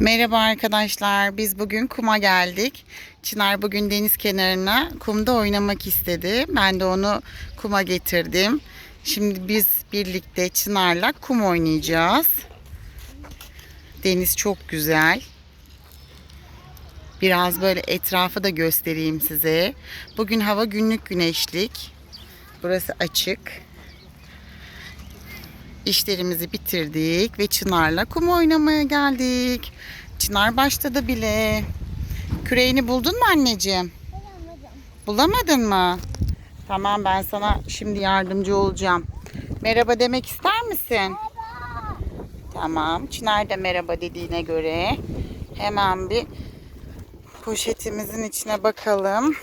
Merhaba arkadaşlar. Biz bugün kuma geldik. Çınar bugün deniz kenarına kumda oynamak istedi. Ben de onu kuma getirdim. Şimdi biz birlikte Çınar'la kum oynayacağız. Deniz çok güzel. Biraz böyle etrafı da göstereyim size. Bugün hava günlük güneşlik. Burası açık. İşlerimizi bitirdik ve Çınar'la kum oynamaya geldik. Çınar başladı bile. Küreğini buldun mu anneciğim? Bulamadın mı? Tamam ben sana şimdi yardımcı olacağım. Merhaba demek ister misin? Tamam. Çınar da merhaba dediğine göre hemen bir poşetimizin içine bakalım.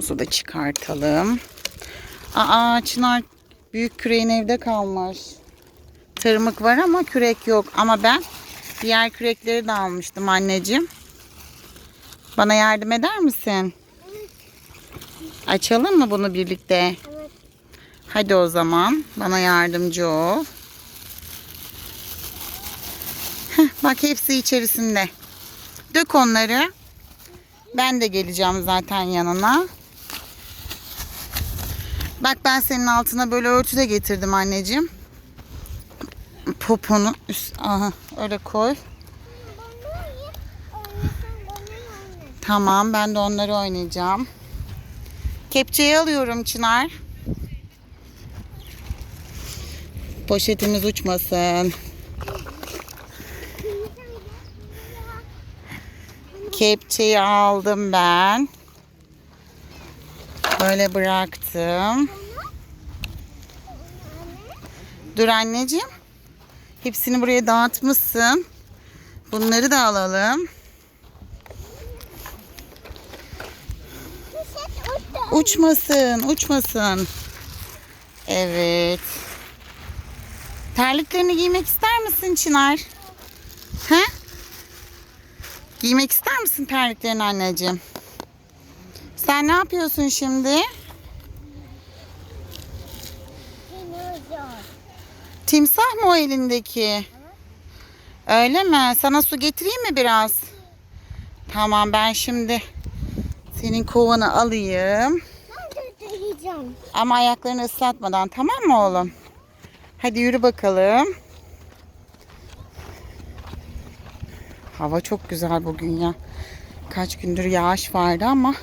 Suyumuzu da çıkartalım. Aa Çınar büyük küreğin evde kalmış. Tırmık var ama kürek yok. Ama ben diğer kürekleri de almıştım anneciğim. Bana yardım eder misin? Açalım mı bunu birlikte? Evet. Hadi o zaman bana yardımcı ol. Bak hepsi içerisinde. Dök onları. Ben de geleceğim zaten yanına. Bak ben senin altına böyle örtü de getirdim anneciğim. Poponu üst, aha, öyle koy. Tamam ben de onları oynayacağım. Kepçeyi alıyorum Çınar. Poşetimiz uçmasın. Kepçeyi aldım ben. Böyle bıraktım. Dur anneciğim. Hepsini buraya dağıtmışsın. Bunları da alalım. Uçmasın, uçmasın. Evet. Terliklerini giymek ister misin Çınar? He? Giymek ister misin terliklerini anneciğim? Sen ne yapıyorsun şimdi? Timsah mı o elindeki? Öyle mi? Sana su getireyim mi biraz? Tamam ben şimdi senin kovanı alayım. Ama ayaklarını ıslatmadan tamam mı oğlum? Hadi yürü bakalım. Hava çok güzel bugün ya. Kaç gündür yağış vardı ama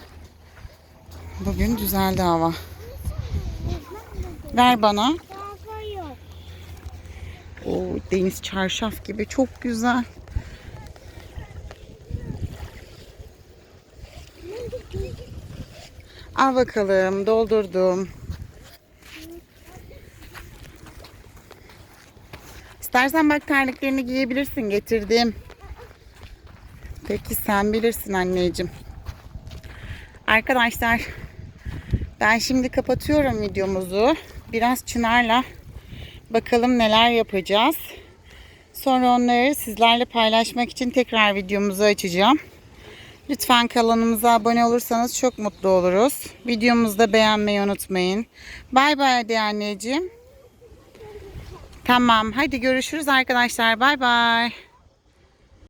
bugün düzeldi hava. Ver bana. O deniz çarşaf gibi çok güzel. Al bakalım doldurdum. İstersen bak terliklerini giyebilirsin getirdim. Peki sen bilirsin anneciğim. Arkadaşlar ben şimdi kapatıyorum videomuzu. Biraz Çınar'la bakalım neler yapacağız. Sonra onları sizlerle paylaşmak için tekrar videomuzu açacağım. Lütfen kanalımıza abone olursanız çok mutlu oluruz. Videomuzu da beğenmeyi unutmayın. Bay bay de anneciğim. Tamam hadi görüşürüz arkadaşlar. Bay bay.